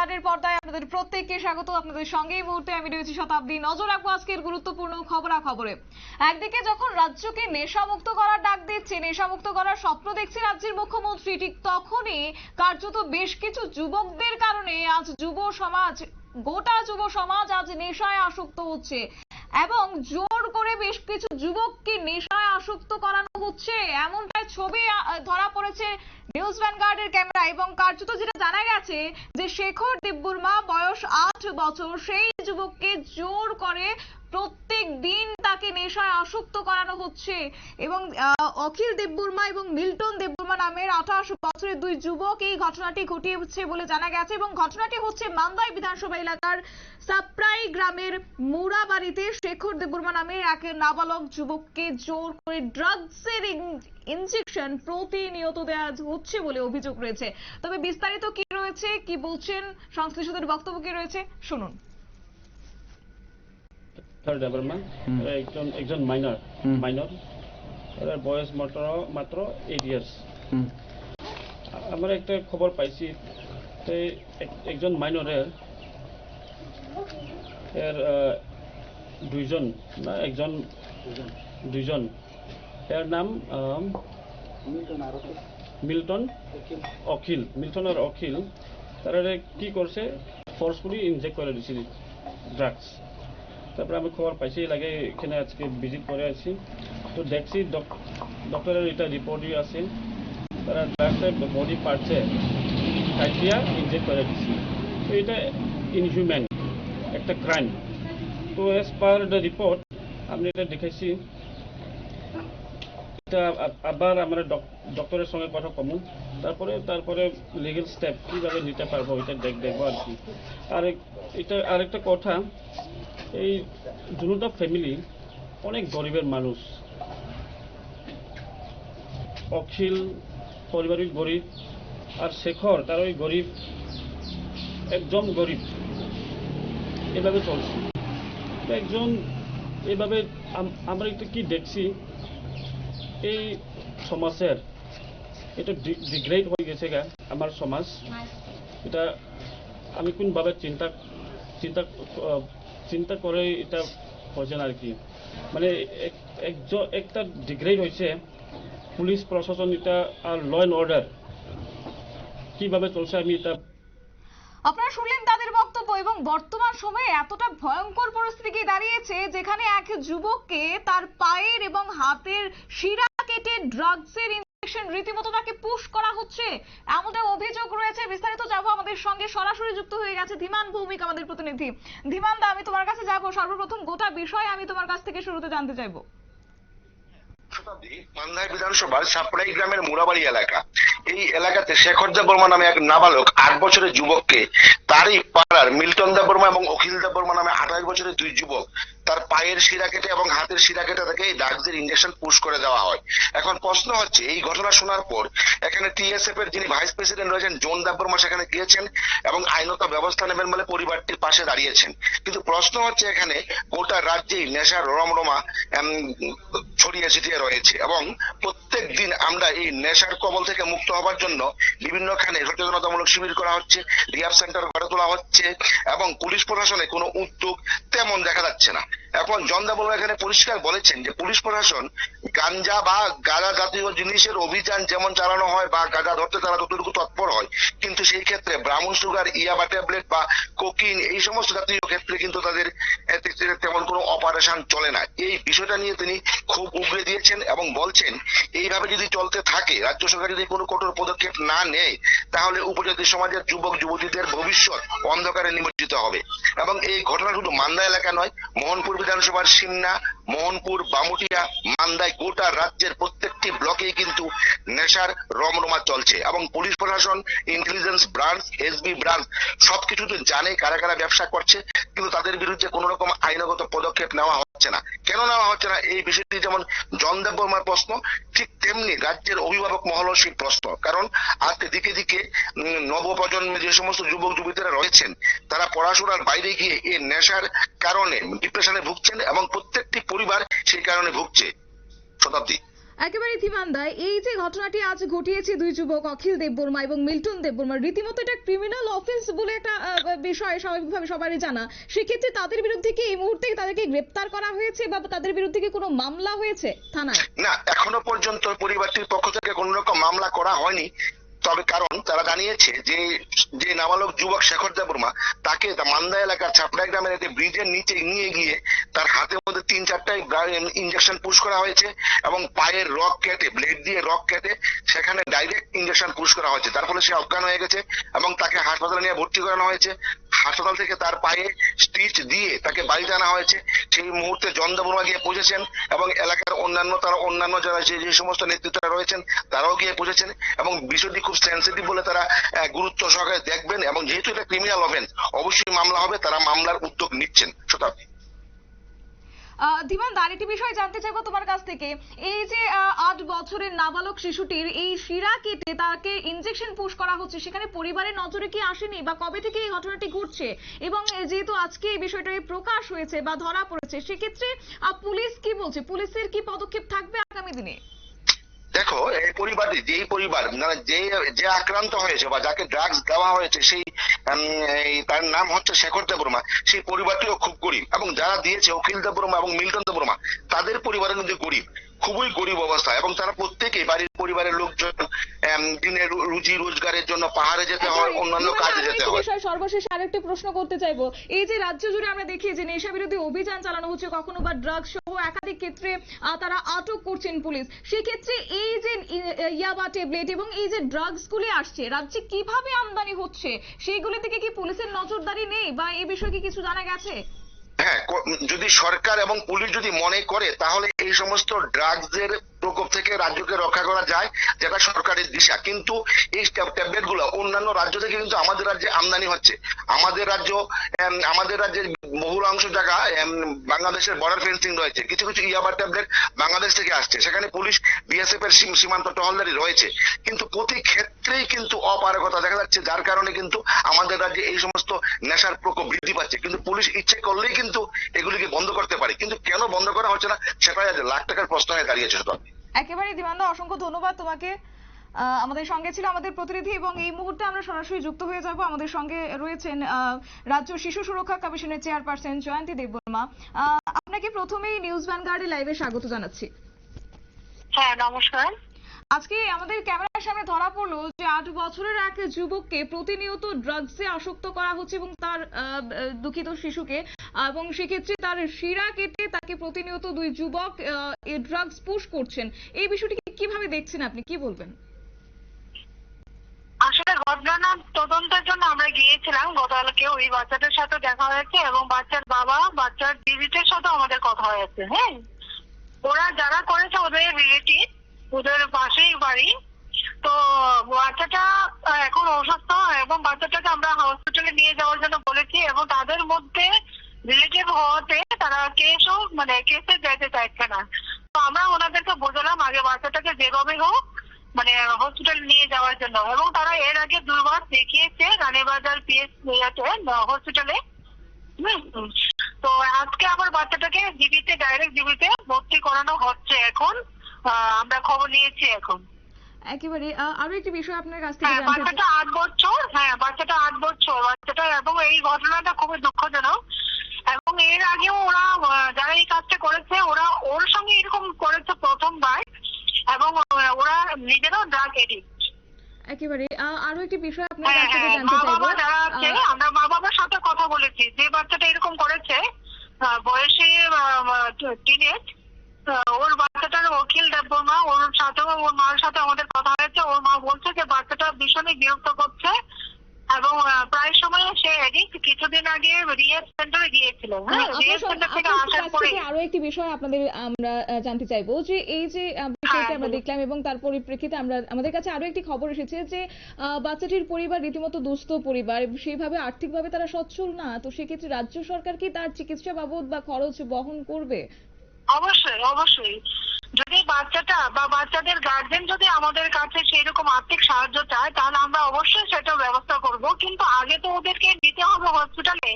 গার্ডের পর্দায় আপনাদের প্রত্যেককে স্বাগত। আপনাদের সঙ্গে এই মুহূর্তে আমি রয়েছি শতাব্দী। নজর রাখব আজকের গুরুত্বপূর্ণ খবরা খবরে একদিকে যখন রাজ্যকে নেশামুক্ত করার ডাক দিচ্ছে, নেশামুক্ত করার স্বপ্ন দেখছে রাজ্যের মুখ্যমন্ত্রী, ঠিক তখনই কার্যত বেশ কিছু যুবকদের কারণে আজ যুব সমাজ, গোটা যুব সমাজ আজ নেশায় আসক্ত হচ্ছে এবং জোর করে বেশ কিছু যুবককে নেশায় আসক্ত করানো হচ্ছে। এমনটাই ছবি ধরা পড়েছে নিউজ ভ্যানগার্ডের ক্যামেরা এবং কার্যত যেটা জানা গেছে যে শেখর দেববর্মা বয়স আট বছর, সেই যুবককে জোর করে প্রত্যেক দিন তাকে নেশায় আসক্ত করানো হচ্ছে এবং অখিল দেববর্মা এবং মিল্টন দেববর্মা নামের আঠাশ বছরের দুই যুবক এই ঘটনাটি ঘটিয়েছে বলে জানা গেছে এবং ঘটনাটি হচ্ছে মান্দাই বিধানসভা এলাকার সাপ্রাই গ্রামের মুরাবাড়িতে শেখর দেববর্মা নামের এক নাবালক যুবককে জোর করে ড্রাগসের ইনজেকশন প্রতিনিয়ত দেওয়া হচ্ছে বলে অভিযোগ রয়েছে। তবে বিস্তারিত কি রয়েছে কি বলছেন সংশ্লিষ্টদের বক্তব্য কি রয়েছে শুনুন। থার্ড ডেভেলপমেন্ট একজন একজন মাইনর মাইনর এর বয়স মাত্র মাত্র এইট ইয়ার্স আমরা একটা খবর পাইছি একজন মাইনরের এর দুইজন না একজন দুইজন এর নাম মিল্টন অখিল। মিল্টন আর অখিল, তারা কি করছে ফোর্সফুলি ইনজেক্ট করে দিছিল ড্রাগস তারপরে আমি খবর পাইছি লাগে এখানে আজকে ভিজিট করে আছি। তো দেখছি ডক্টরের এটা রিপোর্টই আছে। তারা ড্রাগসের বডি পার্টসে খাইয়া ইনজেক্ট করে দিচ্ছে তো এটা ইনহিউম্যান একটা ক্রাইম তো অ্যাজ পার দ্য রিপোর্ট আমি এটা দেখেছি আবার আমরা ডক্টরের সঙ্গে কথা কমু। তারপরে তারপরে লিগেল স্টেপ কীভাবে নিতে পারব এটা দেখ দেখব আর কি। আর এটা আরেকটা কথা, এই দুটা ফ্যামিলি অনেক গরিবের মানুষ। অখিল পারিবারিক গরিব আর শেখর, তার ওই গরিব একদম গরিব। এভাবে চলছে। একজন, এভাবে আমরা একটু কি দেখছি? এই সমাজের এটা ডিগ্রেড হয়ে গেছে গা, আমার সমাজ এটা আমি কোনভাবে চিন্তা চিন্তা চিন্তা করে এটা হয়েছে না আর কি মানে একটা ডিগ্রেড হয়েছে, পুলিশ, প্রশাসন, এটা আর ল অ্যান্ড অর্ডার কীভাবে চলছে আমি এটা আপনারা শুনলেন তাদের বক্তব্য এবং বর্তমান সময়ে এতটা ভয়ঙ্কর পরিস্থিতি দাঁড়িয়েছে যেখানে এক যুবককে তার পায়ের এবং হাতের শিরা কেটে ড্রাগসের ইনজেকশন রীতিমতো তাকে পুশ করা হচ্ছে। এমনটা অভিযোগ রয়েছে। বিস্তারিত আমাদের সঙ্গে। সরাসরি যুক্ত হয়ে গেছে ধীমান ভৌমিক, আমাদের প্রতিনিধি। ধীমান দা, আমি তোমার কাছে যাব। সর্বপ্রথম গোটা বিষয় আমি তোমার কাছ থেকে শুরুতে জানতে মান্দাই বিধানসভার সাপড়াই গ্রামের মুরাবাড়ি এলাকা। এই এলাকাতে শেখর দেব বর্মা নামে এক নাবালক আট বছরের যুবককে তারই পাড়ার মিল্টন দেব বর্মা এবং অখিল দেব বর্মা নামে আঠাশ বছরের দুই যুবক, তার পায়ের শিরা কেটে এবং হাতের শিরা কেটে তাকে এই ড্রাগসের ইঞ্জেকশন পুশ করে দেওয়া হয়। এখন প্রশ্ন হচ্ছে, এই ঘটনা শোনার পর এখানে টিএসএফ এর যিনি ভাইস প্রেসিডেন্ট রয়েছেন, জোন দেব বর্মা সেখানে গিয়েছেন এবং আইনত ব্যবস্থা নেবেন বলে পরিবারটির পাশে দাঁড়িয়েছেন। কিন্তু প্রশ্ন হচ্ছে এখানে গোটা রাজ্যেই নেশার রমরমা ছড়িয়ে ছিটিয়ে রয়েছে এবং প্রত্যেক দিন আমরা এই নেশার কবল থেকে মুক্ত হবার জন্য বিভিন্ন খানে সচেতনতামূলক শিবির করা হচ্ছে রিহাব সেন্টার গড়ে তোলা হচ্ছে এবং পুলিশ প্রশাসনে কোনো উদ্যোগ তেমন দেখা যাচ্ছে না। এখন জন্দা বলব এখানে পরিষ্কার বলেছেন যে পুলিশ প্রশাসন গাঞ্জা বা গাঁজা জাতীয় জিনিসের অভিযান যেমন চালানো হয় বা গাঁজা ধরতে তারা ততটুকু তৎপর হয়, কিন্তু সেই ক্ষেত্রে ব্রাউন সুগার ইয়াবা ট্যাবলেট বা কোকিন এই সমস্ত জাতীয় ক্ষেত্রে কিন্তু তাদের তেমন কোনো অপারেশন চলে না। এই বিষয়টা নিয়ে তিনি খুব উগড়ে দিয়েছেন এবং বলছেন, এইভাবে যদি চলতে থাকে, রাজ্য সরকার যদি কোনো কঠোর পদক্ষেপ না নেয়, তাহলে উপজাতি সমাজের যুবক, যুবতীদের ভবিষ্যৎ অন্ধকারে নিমজ্জিত হবে। এবং এই ঘটনা শুধু মান্দা এলাকা নয়, মোহনপুর বিধানসভার সিমনা মোহনপুর, বামুটিয়া মান্দায় গোটা রাজ্যের প্রত্যেকটি ব্লকেই কিন্তু নেশার রমরমা চলছে এবং পুলিশ প্রশাসন ইন্টেলিজেন্স ব্রাঞ্চ এসবি ব্রাঞ্চ সবকিছু তো জানে কারা কারা ব্যবসা করছে, কিন্তু তাদের বিরুদ্ধে কোনো রকম আইনগত পদক্ষেপ নেওয়া হচ্ছে না। কেন নেওয়া হচ্ছে না, এই বিষয়টি যেমন জনদেব বর্মার প্রশ্ন, ঠিক তেমনি রাজ্যের অভিভাবক মহলও সেই প্রশ্ন। কারণ আজকে দিকে দিকে নবপ্রজন্মে যে সমস্ত যুবক যুবতীরা রয়েছেন, তারা পড়াশোনার বাইরে গিয়ে এই নেশার কারণে ডিপ্রেশনে ভুগছেন এবং প্রত্যেকটি পরিবার সেই কারণে ভুগছে। শতাব্দী। একেবারে থিমান্দায় এই যে ঘটনাটি আজ ঘটিয়েছে দুই যুবক, অখিল দেববর্মা এবং মিল্টন দেববর্মা, রীতিমতো এটা ক্রিমিনাল অফেন্স বলে একটা বিষয় স্বাভাবিকভাবে সবারই জানা। সেক্ষেত্রে তাদের বিরুদ্ধে কি এই মুহূর্তে তাদেরকে গ্রেপ্তার করা হয়েছে বা তাদের বিরুদ্ধে কি কোনো মামলা হয়েছে থানায়? না, এখনও পর্যন্ত পরিবারটির পক্ষ থেকে কোনো রকম মামলা করা হয়নি। তবে কারণ তারা জানিয়েছে যে যে নাবালক যুবক শেখর দেবর্মা তাকে মান্দা এলাকার ছাপড়া গ্রামের একটি ব্রিজের নিচে নিয়ে গিয়ে তার হাতের মধ্যে তিন চারটা ইঞ্জেকশন পুশ করা হয়েছে এবং পায়ের রক কেটে ব্লেড দিয়ে রক কেটে সেখানে ডাইরেক্ট ইঞ্জেকশন পুশ করা হয়েছে। তার ফলে সে অজ্ঞান হয়ে গেছে এবং তাকে হাসপাতালে নিয়ে ভর্তি করানো হয়েছে। হাসপাতাল থেকে তার পায়ে স্টিচ দিয়ে তাকে বাড়িতে আনা হয়েছে। সেই মুহূর্তে জন গিয়ে পৌঁছেছেন এবং এলাকার অন্যান্য তারা অন্যান্য যারা যে সমস্ত নেতৃত্বরা রয়েছেন, তারাও গিয়ে পৌঁছেছেন এবং বিষয়টি খুব সেন্সিটিভ বলে তারা গুরুত্ব সহকারে দেখবেন এবং যেহেতু এটা ক্রিমিনাল অফেন্স অবশ্যই মামলা হবে, তারা মামলার উদ্যোগ নিচ্ছেন। শতাব্দী। ধীমান আরেকটি বিষয় জানতে চাইব তোমার কাছ থেকে। এই যে আট বছরের নাবালক শিশুটির এই শিরা কেটে তাকে ইনজেকশন পুশ করা হচ্ছে, সেখানে পরিবারের নজরে কি আসেনি বা কবে থেকে এই ঘটনাটি ঘটছে? এবং যেহেতু আজকে এই বিষয়টা প্রকাশ হয়েছে বা ধরা পড়েছে, সেক্ষেত্রে পুলিশ কি বলছে? পুলিশের কি পদক্ষেপ থাকবে আগামী দিনে? দেখো, এই পরিবারটি, যেই পরিবার মানে যে যে আক্রান্ত হয়েছে বা যাকে ড্রাগস দেওয়া হয়েছে, সেই তার নাম হচ্ছে শেখর দেববর্মা সেই পরিবারটিও খুব গরিব এবং যারা দিয়েছে অখিল দেববর্মা এবং মিল্টন দেববর্মা তাদের পরিবারের কিন্তু গরিব। খুবই গরিব অবস্থা এবং তারা প্রত্যেকেই বাড়ির পরিবারের লোকজন দিনের রুজি রোজগারের জন্য পাহাড়ে যেতে হয় অন্যান্য কাজে যেতে হয়। সর্বশেষ আরেকটি প্রশ্ন করতে চাইব। এই যে রাজ্য জুড়ে আমরা দেখি যে নেশা বিরোধী অভিযান চালানো হচ্ছে কখনো বা ড্রাগস সহ একাধিক ক্ষেত্রে তারা আটক করছেন পুলিশ। সেক্ষেত্রে এই যে ইয়াবা ট্যাবলেট এবং এই যে ড্রাগস গুলি আসছে রাজ্যে কীভাবে আমদানি হচ্ছে? সেইগুলি থেকে কি পুলিশের নজরদারি নেই বা এই বিষয়ে কি কিছু জানা গেছে? হ্যাঁ যদি সরকার এবং পুলিশ যদি মনে করে তাহলে এই সমস্ত ড্রাগসের প্রকোপ থেকে রাজ্যকে রক্ষা করা যায়, যেটা সরকারের দিশা। কিন্তু এই ট্যাবলেটগুলো অন্যান্য রাজ্য থেকে কিন্তু আমাদের রাজ্যে আমদানি হচ্ছে। আমাদের রাজ্য আমাদের রাজ্যের বহুল অংশ জায়গা বাংলাদেশের বর্ডার ফেন্সিং রয়েছে। কিছু কিছু ইয়াবার ট্যাবলেট বাংলাদেশ থেকে আসছে। সেখানে পুলিশ বিএসএফ এর সীম- সীমান্ত টহলদারি রয়েছে। কিন্তু প্রতি ক্ষেত্রেই কিন্তু অপারগতা দেখা যাচ্ছে, যার কারণে কিন্তু আমাদের রাজ্যে এই সমস্ত নেশার প্রকোপ বৃদ্ধি পাচ্ছে। কিন্তু পুলিশ ইচ্ছে করলেই কিন্তু এগুলিকে বন্ধ করতে পারে। কিন্তু কেন বন্ধ করা হচ্ছে না, সেটাই আজ লাখ টাকার প্রশ্ন হয়ে দাঁড়িয়েছে শুধু একেবারে দিবান্দা অসংখ্য ধন্যবাদ তোমাকে। আহ, আমাদের সঙ্গে ছিল আমাদের প্রতিনিধি এবং এই মুহূর্তে আমরা সরাসরি যুক্ত হয়ে যাব। আমাদের সঙ্গে রয়েছেন আহ, রাজ্য শিশু সুরক্ষা কমিশনের চেয়ারপারসন জয়ন্তী দেববর্মা। আহ, আপনাকে প্রথমেই নিউজ ভ্যানগার্ডে লাইভে স্বাগত জানাচ্ছি। হ্যাঁ নমস্কার। আজকে আমাদের ক্যামেরার সামনে ধরা পড়ল যে আট বছরের এক যুবককে প্রতিনিয়ত ড্রাগসে আসক্ত করা হচ্ছে এবং তার দুঃখিত শিশুকে। এবং সেক্ষেত্রে তার শিরা কেটে তাকে প্রতিনিয়ত দুই যুবক এই ড্রাগস পুশ করছেন। এই বিষয়টিকে কীভাবে দেখছেন আপনি? কি বলবেন? আসলে ঘটনার তদন্তের জন্য আমরা গিয়েছিলাম। গতকালকে ওই বাচ্চাটার সাথে দেখা হয়েছে এবং বাচ্চার বাবা, বাচ্চার দিদিদের সাথে আমাদের কথা হয়েছে হ্যাঁ? ওরা যারা করেছে ওদের রিলেটিভ ওদের পাশেই বাড়ি। তো বাচ্চাটা এখন অসুস্থ এবং বাচ্চাটাকে আমরা হসপিটালে নিয়ে যাওয়ার জন্য বলেছি এবং তাদের মধ্যে রিলেটিভ হওয়াতে তারা কেসও মানে কেসে যেতে চাইছে না। তো আমরা ওনাদেরকে বোঝালাম আগে বাচ্চাটাকে যেভাবে হোক মানে হসপিটাল নিয়ে যাওয়ার জন্য। এবং তারা এর আগে দুবার দেখিয়েছে রানীবাজার পিএস হসপিটালে। তো আজকে আবার বাচ্চাটাকে জিবিতে ডাইরেক্ট জিবিতে ভর্তি করানো হচ্ছে এখন। আমরা খবর নিয়েছি এখন। একেবারে আরও একটি বিষয় আপনার কাছ থেকে হ্যাঁ জানতে চাই। বাচ্চাটা আট বছর হ্যাঁ বাচ্চাটা আট বছর। বাচ্চাটা এবং এই ঘটনাটা খুবই দুঃখজনক। এবং এর আগেও ওরা যারা এই কাজটা করেছে ওরা ওর সঙ্গে এরকম করেছে প্রথমবার। এবং ওরা নিজেরাও ড্রাগ এডিক্ট একেবারে আরও একটি বিষয় আপনার হ্যাঁ কাছ থেকে হ্যাঁ জানতে চাইব। বাবা যারা আছে আমরা মা বাবার সাথে কথা বলেছি। যে বাচ্চাটা এরকম করেছে বয়সে টিনেজ ওর বাচ্চাটার অখিল দেববর্মা ওর সাথেও ওর মার সাথে আমাদের কথা হয়েছে। ওর মা বলছে যে বাচ্চাটা ভীষণই বিরক্ত করছে এবং প্রায় সময় সে এডিক্ট কিছুদিন আগে রিয়েট সেন্টারে গিয়েছিল। হ্যাঁ আপনার সেন্টার থেকে আসার পরে থেকে আরও একটি বিষয় আপনাদের আমরা জানতে চাইব যে এই যে বিষয়টি হ্যাঁ, আমরা দেখলাম এবং তার পরিপ্রেক্ষিতে আমরা আমাদের কাছে আরও একটি খবর এসেছে যে বাচ্চাটির পরিবার রীতিমতো দুস্থ পরিবার সেইভাবে আর্থিকভাবে তারা সচ্ছল না তো সেক্ষেত্রে রাজ্য সরকার কি তার চিকিৎসা বাবদ বা খরচ বহন করবে? অবশ্যই অবশ্যই। যদি বাচ্চাটা বা বাচ্চাদের গার্জেন যদি আমাদের কাছে সেই রকম আর্থিক সাহায্য চায়, তাহলে আমরা অবশ্যই সেটা ব্যবস্থা করব। কিন্তু আগে তো ওদেরকে নিতে হবে হসপিটালে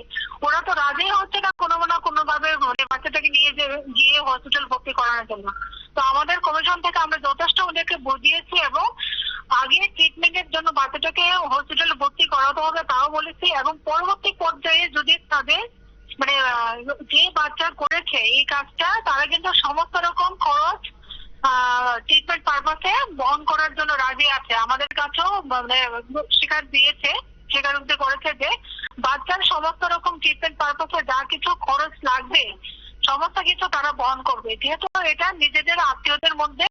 ওরা তো রাজি হচ্ছে না কোনো না কোনো ভাবে মানে বাচ্চাটাকে নিয়ে গিয়ে হসপিটাল ভর্তি করানোর জন্য। তো আমাদের কমিশন থেকে আমরা যথেষ্ট ওদেরকে বুঝিয়েছি এবং আগে ট্রিটমেন্টের জন্য বাচ্চাটাকে হসপিটালে ভর্তি করাতে হবে তাও বলেছি। এবং পরবর্তী পর্যায়ে যদি তাদের মানে যে বাচ্চা করেছে এই কাজটা তারা কিন্তু সমস্ত রকম খরচ ট্রিটমেন্ট পারপাসে বহন করার জন্য রাজি আছে। আমাদের কাছেও মানে স্বীকার দিয়েছে স্বীকারোক্তি করেছে যে বাচ্চার সমস্ত রকম ট্রিটমেন্ট পারপাসে যা কিছু খরচ লাগবে সমস্ত কিছু তারা বহন করবে। যেহেতু এটা নিজেদের আত্মীয়দের মধ্যে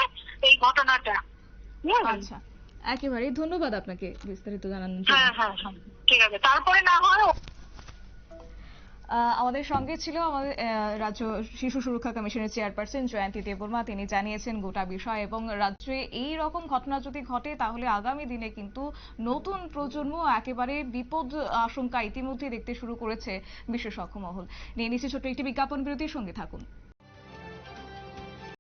এই ঘটনাটা? আচ্ছা। একেবারেই ধন্যবাদ আপনাকে বিস্তারিত জানানোর জন্য। হ্যাঁ হ্যাঁ হ্যাঁ। ঠিক আছে। তারপরে না হয় আমাদের সঙ্গে ছিল আমাদের রাজ্য শিশু সুরক্ষা কমিশনের চেয়ারপারসন জয়ন্তী দেববর্মা। তিনি জানিয়েছেন, গোটা বিষয় এবং রাজ্যে এই রকম ঘটনা যদি ঘটে, তাহলে আগামী দিনে কিন্তু নতুন প্রজন্ম একেবারে বিপদ আশঙ্কা ইতিমধ্যে দেখতে শুরু করেছে বিশেষজ্ঞ মহল নিয়ে নিচ্ছে ছোট্ট একটি বিজ্ঞাপন বিরতির সঙ্গে থাকুন।